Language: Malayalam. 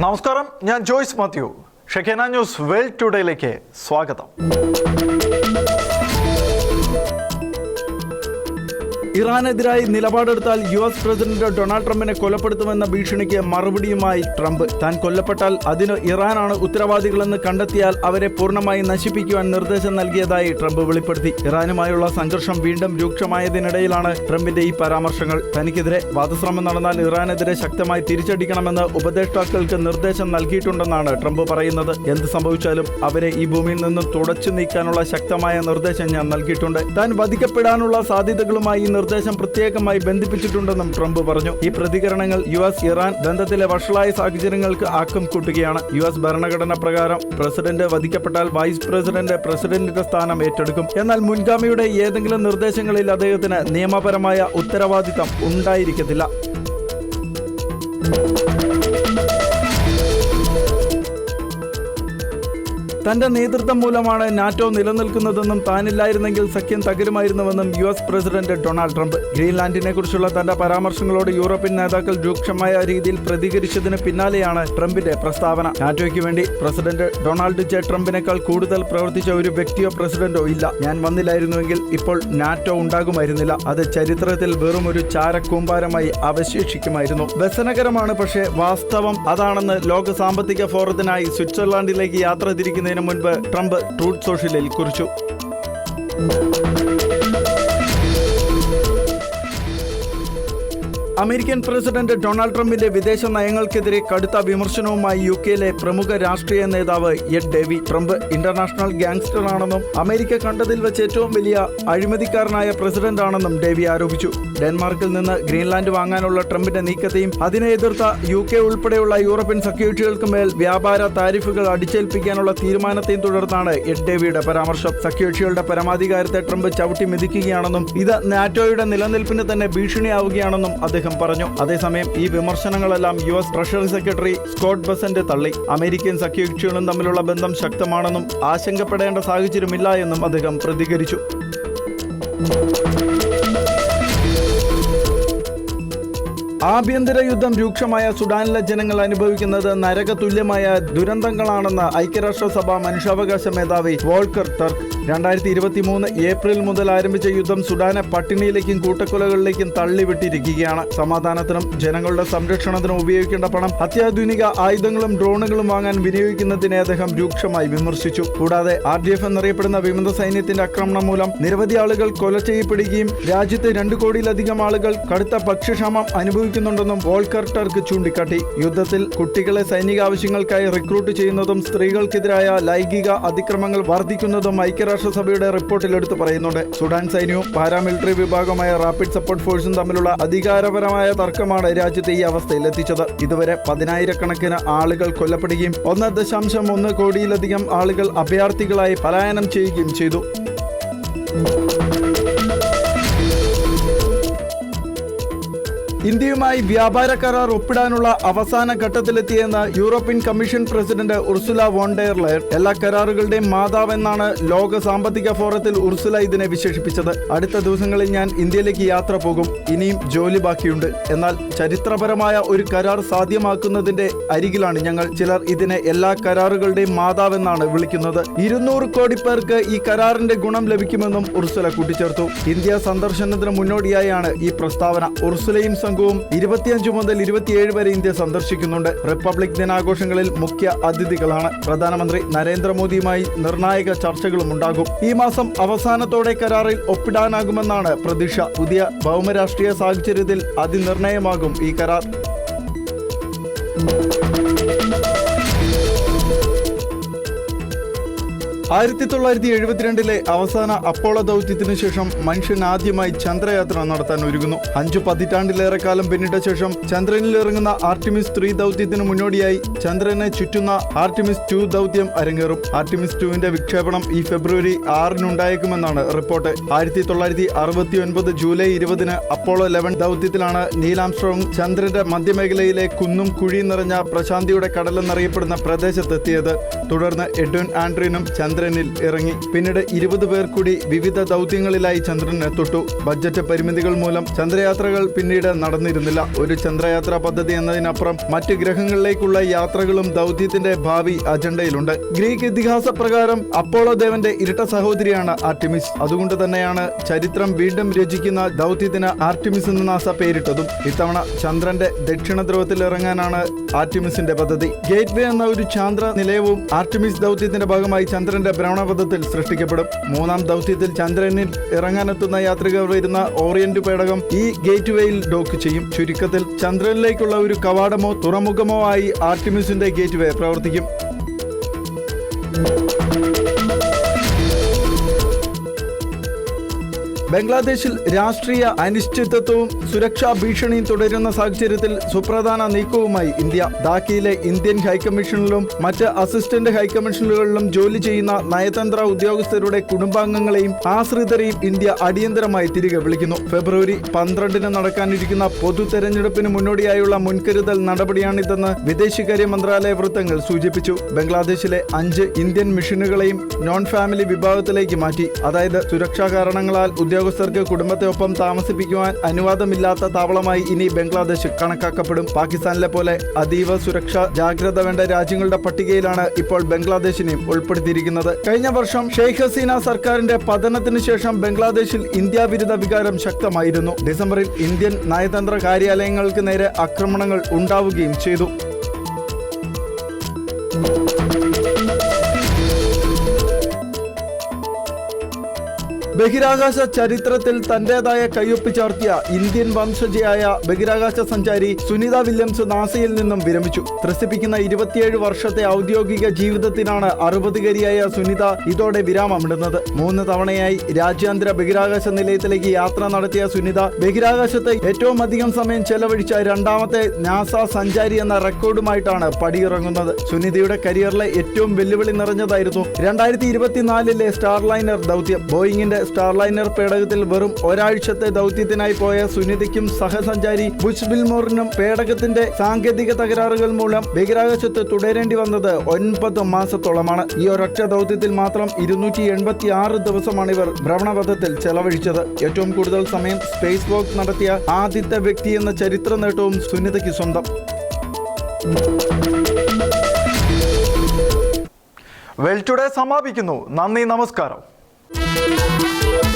നമസ്കാരം ഞാൻ ജോയ്സ് മാത്യു. ഷെഖേന ന്യൂസ് വേൾഡ് ടുഡേയിലേക്ക് സ്വാഗതം. ഇറാനെതിരായി നിലപാടെടുത്താൽ യു എസ് പ്രസിഡന്റ് ഡൊണാൾഡ് ട്രംപിനെ കൊലപ്പെടുത്തുമെന്ന ഭീഷണിക്ക് മറുപടിയുമായി ട്രംപ്. താൻ കൊല്ലപ്പെട്ടാൽ അതിന് ഇറാനാണ് ഉത്തരവാദികളെന്ന് കണ്ടെത്തിയാൽ അവരെ പൂർണമായി നശിപ്പിക്കുവാൻ നിർദ്ദേശം നൽകിയതായി ട്രംപ് വെളിപ്പെടുത്തി. ഇറാനുമായുള്ള സംഘർഷം വീണ്ടും രൂക്ഷമായതിനിടയിലാണ് ട്രംപിന്റെ ഈ പരാമർശങ്ങൾ. തനിക്കെതിരെ വാദശ്രമം നടന്നാൽ ഇറാനെതിരെ ശക്തമായി തിരിച്ചടിക്കണമെന്ന് ഉപദേഷ്ടാക്കൾക്ക് നിർദ്ദേശം നൽകിയിട്ടുണ്ടെന്നാണ് ട്രംപ് പറയുന്നത്. എന്ത് സംഭവിച്ചാലും അവരെ ഈ ഭൂമിയിൽ നിന്ന് തുടച്ചു നീക്കാനുള്ള ശക്തമായ നിർദ്ദേശം ഞാൻ നൽകിയിട്ടുണ്ട്. താൻ വധിക്കപ്പെടാനുള്ള സാധ്യതകളുമായി നിർദ്ദേശം പ്രത്യേകമായി ബന്ധിപ്പിച്ചിട്ടുണ്ടെന്നും ട്രംപ് പറഞ്ഞു. ഈ പ്രതികരണങ്ങൾ യു എസ് ഇറാൻ ബന്ധത്തിലെ വഷളായ സാഹചര്യങ്ങൾക്ക് ആക്കം കൂട്ടുകയാണ്. യു എസ് ഭരണഘടന പ്രകാരം പ്രസിഡന്റ് വധിക്കപ്പെട്ടാൽ വൈസ് പ്രസിഡന്റ് പ്രസിഡന്റിന്റെ സ്ഥാനം ഏറ്റെടുക്കും. എന്നാൽ മുൻഗാമിയുടെ ഏതെങ്കിലും നിർദ്ദേശങ്ങളിൽ അദ്ദേഹത്തിന് നിയമപരമായ ഉത്തരവാദിത്തം ഉണ്ടായിരിക്കത്തില്ല. തന്റെ നേതൃത്വം മൂലമാണ് നാറ്റോ നിലനിൽക്കുന്നതെന്നും താനില്ലായിരുന്നെങ്കിൽ സഖ്യം തകരുമായിരുന്നുവെന്നും U S president Donald Trump. ഗ്രീൻലാൻഡിനെ കുറിച്ചുള്ള തന്റെ പരാമർശങ്ങളോട് യൂറോപ്യൻ നേതാക്കൾ രൂക്ഷമായ രീതിയിൽ പ്രതികരിച്ചതിന് പിന്നാലെയാണ് ട്രംപിന്റെ പ്രസ്താവന. നാറ്റോയ്ക്ക് വേണ്ടി പ്രസിഡന്റ് ഡൊണാൾഡ് ജെ ട്രംപിനേക്കാൾ കൂടുതൽ പ്രവർത്തിച്ച ഒരു വ്യക്തിയോ പ്രസിഡന്റോ ഇല്ല. ഞാൻ വന്നില്ലായിരുന്നുവെങ്കിൽ ഇപ്പോൾ നാറ്റോ ഉണ്ടാകുമായിരുന്നില്ല. അത് ചരിത്രത്തിൽ വെറും ഒരു ചാരക്കൂമ്പാരമായി അവശേഷിക്കുമായിരുന്നു. വ്യസനകരമാണ് പക്ഷേ വാസ്തവം അതാണെന്ന് ലോക സാമ്പത്തിക ഫോറത്തിനായി സ്വിറ്റ്സർലാൻഡിലേക്ക് യാത്ര തിരിക്കുന്നതിന് മുൻപ് ട്രംപ് ട്രൂത്ത് സോഷ്യലിൽ കുറിച്ചു. അമേരിക്കൻ പ്രസിഡന്റ് ഡൊണാൾഡ് ട്രംപിന്റെ വിദേശ നയങ്ങൾക്കെതിരെ കടുത്ത വിമർശനവുമായി യു കെയിലെ പ്രമുഖ രാഷ്ട്രീയ നേതാവ് Ed Davey Trump international gangster ആണെന്നും അമേരിക്ക കണ്ടതിൽ വെച്ച് ഏറ്റവും വലിയ അഴിമതിക്കാരനായ പ്രസിഡന്റ് ആണെന്നും ഡേവി ആരോപിച്ചു. ഡെൻമാർക്കിൽ നിന്ന് ഗ്രീൻലാൻഡ് വാങ്ങാനുള്ള ട്രംപിന്റെ നീക്കത്തെയും അതിനെ എതിർത്ത യു കെ ഉൾപ്പെടെയുള്ള യൂറോപ്യൻ സെക്യൂരിറ്റികൾക്ക് മേൽ വ്യാപാര താരിഫുകൾ അടിച്ചേൽപ്പിക്കാനുള്ള തീരുമാനത്തെയും തുടർന്നാണ് എഡ് ഡേവിയുടെ പരാമർശം. സഖ്യകക്ഷികളുടെ പരമാധികാരത്തെ ട്രംപ് ചവിട്ടി മെതിക്കുകയാണെന്നും ഇത് നാറ്റോയുടെ നിലനിൽപ്പിന് തന്നെ ഭീഷണിയാവുകയാണെന്നും അദ്ദേഹം പറഞ്ഞു. അതേസമയം ഈ വിമർശനങ്ങളെല്ലാം U S treasury secretary Scott ബസന്റെ തള്ളി. അമേരിക്കൻ സഖ്യകക്ഷികളും തമ്മിലുള്ള ബന്ധം ശക്തമാണെന്നും ആശങ്കപ്പെടേണ്ട സാഹചര്യമില്ല എന്നും അദ്ദേഹം പ്രതികരിച്ചു. ആഭ്യന്തര യുദ്ധം രൂക്ഷമായ സുഡാനിലെ ജനങ്ങൾ അനുഭവിക്കുന്നത് നരകതുല്യമായ ദുരന്തങ്ങളാണെന്ന് ഐക്യരാഷ്ട്രസഭ മനുഷ്യാവകാശ മേധാവി വോൾക്കർ ടർക്ക് രണ്ടായിരത്തി ഇരുപത്തി മൂന്ന് ഏപ്രിൽ മുതൽ ആരംഭിച്ച യുദ്ധം സുഡാനെ പട്ടിണിയിലേക്കും കൂട്ടക്കൊലകളിലേക്കും തള്ളിവിട്ടിരിക്കുകയാണ്. സമാധാനത്തിനും ജനങ്ങളുടെ സംരക്ഷണത്തിനും ഉപയോഗിക്കേണ്ട പണം അത്യാധുനിക ആയുധങ്ങളും ഡ്രോണുകളും വാങ്ങാൻ വിനിയോഗിക്കുന്നതിനെ അദ്ദേഹം രൂക്ഷമായി വിമർശിച്ചു. കൂടാതെ ആർ ഡി എഫ് എന്നറിയപ്പെടുന്ന വിമത സൈന്യത്തിന്റെ ആക്രമണം മൂലം നിരവധി ആളുകൾ കൊല ചെയ്യപ്പെടുകയും രാജ്യത്തെ രണ്ടു കോടിയിലധികം ആളുകൾ കടുത്ത ഭക്ഷ്യക്ഷാമം അനുഭവിക്കുന്നുണ്ടെന്നും വോൾക്കർ ടർക്ക് ചൂണ്ടിക്കാട്ടി. യുദ്ധത്തിൽ കുട്ടികളെ സൈനിക ആവശ്യങ്ങൾക്കായി റിക്രൂട്ട് ചെയ്യുന്നതും സ്ത്രീകൾക്കെതിരായ ലൈംഗിക അതിക്രമങ്ങൾ വർദ്ധിക്കുന്നതും ഐക്യരാഷ്ട്രസഭയുടെ റിപ്പോർട്ടിൽ എടുത്തു പറയുന്നുണ്ട്. സുഡാൻ സൈന്യവും പാരാമിലിറ്ററി വിഭാഗമായ റാപ്പിഡ് സപ്പോർട്ട് ഫോഴ്സും തമ്മിലുള്ള അധികാരപരമായ തർക്കമാണ് രാജ്യത്തെ ഈ അവസ്ഥയിൽ എത്തിച്ചത് ഇതുവരെ പതിനായിരക്കണക്കിന് ആളുകൾ കൊല്ലപ്പെടുകയും ഒന്ന് ദശാംശം ഒന്ന് കോടിയിലധികം ആളുകൾ അഭയാർത്ഥികളായി പലായനം ചെയ്യുകയും ചെയ്തു. ഇന്ത്യയുമായി വ്യാപാര കരാർ ഒപ്പിടാനുള്ള അവസാന ഘട്ടത്തിലെത്തിയെന്ന് European commission president Ursula von der Leyen എല്ലാ കരാറുകളുടെയും മാതാവെന്നാണ് ലോക സാമ്പത്തിക ഫോറത്തിൽ ഉർസുല ഇതിനെ വിശേഷിപ്പിച്ചത്. അടുത്ത ദിവസങ്ങളിൽ ഞാൻ ഇന്ത്യയിലേക്ക് യാത്ര പോകും. ഇനിയും ജോലി ബാക്കിയുണ്ട്. എന്നാൽ ചരിത്രപരമായ ഒരു കരാർ സാധ്യമാക്കുന്നതിന്റെ അരികിലാണ് ഞങ്ങൾ ചിലർ ഇതിനെ എല്ലാ കരാറുകളുടെയും മാതാവെന്നാണ് വിളിക്കുന്നത്. ഇരുന്നൂറ് കോടി പേർക്ക് ഈ കരാറിന്റെ ഗുണം ലഭിക്കുമെന്നും ഉർസുല കൂട്ടിച്ചേർത്തു. ഇന്ത്യ സന്ദർശനത്തിന് മുന്നോടിയായാണ് ഈ പ്രസ്താവന. ഉർസുലയും സംഘവും ഇരുപത്തിയഞ്ച് മുതൽ ഇരുപത്തിയേഴ് വരെ ഇന്ത്യ സന്ദർശിക്കുന്നുണ്ട്. റിപ്പബ്ലിക് ദിനാഘോഷങ്ങളിൽ മുഖ്യ അതിഥികളാണ്. പ്രധാനമന്ത്രി നരേന്ദ്രമോദിയുമായി നിർണായക ചർച്ചകളും ഉണ്ടാകും. ഈ മാസം അവസാനത്തോടെ കരാറിൽ ഒപ്പിടാനാകുമെന്നാണ് പ്രതീക്ഷ. പുതിയ ഭൗമരാഷ്ട്രീയ സാഹചര്യത്തിൽ അതിനിർണയമാകും ഈ കരാർ. ആയിരത്തി തൊള്ളായിരത്തി എഴുപത്തിരണ്ടിലെ അവസാന അപ്പോളോ ദൗത്യത്തിനു ശേഷം മനുഷ്യൻ ആദ്യമായി ചന്ദ്രയാത്ര നടത്താൻ ഒരുങ്ങുന്നു. അഞ്ചു പതിറ്റാണ്ടിലേറെ കാലം പിന്നിട്ട ശേഷം ചന്ദ്രനിൽ ഇറങ്ങുന്ന ആർട്ടിമിസ് ത്രീ ദൗത്യത്തിന് മുന്നോടിയായി ചന്ദ്രനെ ചുറ്റുന്ന ആർട്ടിമിസ് ടു ദൗത്യം അരങ്ങേറും. ആർട്ടിമിസ് ടുവിന്റെ വിക്ഷേപണം ഈ ഫെബ്രുവരി ആറിനുണ്ടായേക്കുമെന്നാണ് റിപ്പോർട്ട്. ആയിരത്തി തൊള്ളായിരത്തി അറുപത്തി ഒൻപത് ജൂലൈ ഇരുപതിന് അപ്പോളോ ലെവൻ ദൗത്യത്തിലാണ് നീലാംസ്ട്രോങ് ചന്ദ്രന്റെ മധ്യമേഖലയിലെ കുന്നും കുഴിയും നിറഞ്ഞ പ്രശാന്തിയുടെ കടലെന്നറിയപ്പെടുന്ന പ്രദേശത്തെത്തിയത്. തുടർന്ന് എഡ്വിൻ ആൻഡ്രീനും ചന്ദ്ര ചന്ദ്രനിൽ ഇറങ്ങി. പിന്നീട് ഇരുപത് പേർ കൂടി വിവിധ ദൗത്യങ്ങളിലായി ചന്ദ്രനെ തൊട്ടു. ബജറ്റ് പരിമിതികൾ മൂലം ചന്ദ്രയാത്രകൾ പിന്നീട് നടന്നിരുന്നില്ല. ഒരു ചന്ദ്രയാത്രാ പദ്ധതി എന്നതിനപ്പുറം മറ്റ് ഗ്രഹങ്ങളിലേക്കുള്ള യാത്രകളും ദൗത്യത്തിന്റെ ഭാവി അജണ്ടയിലുണ്ട്. ഗ്രീക്ക് ഇതിഹാസ പ്രകാരം അപ്പോളോ ദേവന്റെ ഇരട്ട സഹോദരിയാണ് ആർട്ടിമിസ്. അതുകൊണ്ട് തന്നെയാണ് ചരിത്രം വീണ്ടും രചിക്കുന്ന ദൗത്യത്തിന് ആർട്ടിമിസ് എന്ന നാസ പേരിട്ടതും. ഇത്തവണ ചന്ദ്രന്റെ ദക്ഷിണ ധ്രുവത്തിൽ ഇറങ്ങാനാണ് ആർട്ടിമിസിന്റെ പദ്ധതി. ഗേറ്റ്വേ എന്ന ഒരു ചാന്ദ്ര നിലയവും ആർട്ടിമിസ് ദൗത്യത്തിന്റെ ഭാഗമായി ചന്ദ്രന്റെ ഭ്രമണപഥത്തിൽ സൃഷ്ടിക്കപ്പെടും. മൂന്നാം ദൗത്യത്തിൽ ചന്ദ്രനിൽ ഇറങ്ങാനെത്തുന്ന യാത്രികർ വരുന്ന ഓറിയന്റ് പേടകം ഈ ഗേറ്റ് വേയിൽ ഡോക്ക് ചെയ്യും. ചുരുക്കത്തിൽ ചന്ദ്രനിലേക്കുള്ള ഒരു കവാടമോ തുറമുഖമോ ആയി ആർട്ടിമിസിന്റെ ഗേറ്റ് വേ പ്രവർത്തിക്കും. ബംഗ്ലാദേശിൽ രാഷ്ട്രീയ അനിശ്ചിതത്വവും സുരക്ഷാ ഭീഷണിയും തുടരുന്ന സാഹചര്യത്തിൽ സുപ്രധാന നീക്കവുമായി ഇന്ത്യ. ധാക്കയിലെ ഇന്ത്യൻ ഹൈക്കമ്മീഷനിലും മറ്റ് അസിസ്റ്റന്റ് ഹൈക്കമ്മീഷനുകളിലും ജോലി ചെയ്യുന്ന നയതന്ത്ര ഉദ്യോഗസ്ഥരുടെ കുടുംബാംഗങ്ങളെയും ആശ്രിതരെയും ഇന്ത്യ അടിയന്തരമായി തിരികെ വിളിക്കുന്നു. ഫെബ്രുവരി പന്ത്രണ്ടിന് നടക്കാനിരിക്കുന്ന പൊതു തെരഞ്ഞെടുപ്പിന് മുന്നോടിയായുള്ള മുൻകരുതൽ നടപടിയാണിതെന്ന് വിദേശകാര്യ മന്ത്രാലയ വൃത്തങ്ങൾ സൂചിപ്പിച്ചു. ബംഗ്ലാദേശിലെ അഞ്ച് ഇന്ത്യൻ മിഷനുകളെയും നോൺ ഫാമിലി വിഭാഗത്തിലേക്ക് മാറ്റി. അതായത് സുരക്ഷാ കാരണങ്ങളാൽ ഉദ്യോഗസ്ഥർക്ക് കുടുംബത്തെ ഒപ്പം താമസിപ്പിക്കുവാൻ അനുവാദമില്ലാത്ത താവളമായി ഇനി ബംഗ്ലാദേശ് കണക്കാക്കപ്പെടും. പാകിസ്ഥാനിലെ പോലെ അതീവ സുരക്ഷ ജാഗ്രത വേണ്ട രാജ്യങ്ങളുടെ പട്ടികയിലാണ് ഇപ്പോൾ ബംഗ്ലാദേശിനെയും ഉൾപ്പെടുത്തിയിരിക്കുന്നത്. കഴിഞ്ഞ വർഷം ഷെയ്ഖ് ഹസീന സർക്കാരിന്റെ പതനത്തിന് ശേഷം ബംഗ്ലാദേശിൽ ഇന്ത്യ വിരുദ്ധ വികാരം ശക്തമായിരുന്നു. ഡിസംബറിൽ ഇന്ത്യൻ നയതന്ത്ര കാര്യാലയങ്ങൾക്ക് നേരെ ആക്രമണങ്ങൾ ഉണ്ടാവുകയും ചെയ്തു. ബഹിരാകാശ ചരിത്രത്തിൽ തന്റേതായ കയ്യൊപ്പ് ചാർത്തിയ ഇന്ത്യൻ വംശജയായ ബഹിരാകാശ സഞ്ചാരി സുനിത വില്യംസ് നാസയിൽ നിന്നും വിരമിച്ചു. ത്രസിപ്പിക്കുന്ന ഇരുപത്തിയേഴ് വർഷത്തെ ഔദ്യോഗിക ജീവിതത്തിനാണ് അറുപതുകരിയായ സുനിത ഇതോടെ വിരാമമിടുന്നത്. മൂന്ന് തവണയായി രാജ്യാന്തര ബഹിരാകാശ നിലയത്തിലേക്ക് യാത്ര നടത്തിയ സുനിത ബഹിരാകാശത്തെ ഏറ്റവും അധികം സമയം ചെലവഴിച്ച രണ്ടാമത്തെ നാസ സഞ്ചാരി എന്ന റെക്കോർഡുമായിട്ടാണ് പടിയിറങ്ങുന്നത്. സുനിതയുടെ കരിയറിലെ ഏറ്റവും വെല്ലുവിളി നിറഞ്ഞതായിരുന്നു രണ്ടായിരത്തി ഇരുപത്തിനാലിലെ സ്റ്റാർലൈനർ ദൗത്യം. ബോയിങ്ങിന്റെ സ്റ്റാർലൈനർ പേടകത്തിൽ വെറും ഒരാഴ്ചത്തെ ദൗത്യത്തിനായി പോയ സുനിതയ്ക്കും സഹസഞ്ചാരി ബുഷ് ബിൽമോറിനും പേടകത്തിന്റെ സാങ്കേതിക തകരാറുകൾ മൂലം ബഹിരാകാശത്ത് തുടരേണ്ടി വന്നത് ഒൻപത് മാസത്തോളമാണ്. ഈ ഒരൊറ്റ ദൗത്യത്തിൽ മാത്രം ഇരുന്നൂറ്റി എൺപത്തി ആറ് ദിവസമാണ് ഇവർ ഭ്രമണപഥത്തിൽ ചെലവഴിച്ചത്. ഏറ്റവും കൂടുതൽ സമയം സ്പേസ് വോക്ക് നടത്തിയ ആദ്യത്തെ വ്യക്തി എന്ന ചരിത്ര നേട്ടവും സുനിതയ്ക്ക് സ്വന്തം. വെൽ ടുഡേ സമാപിക്കുന്നു. നന്ദി നമസ്കാരം. Thank you.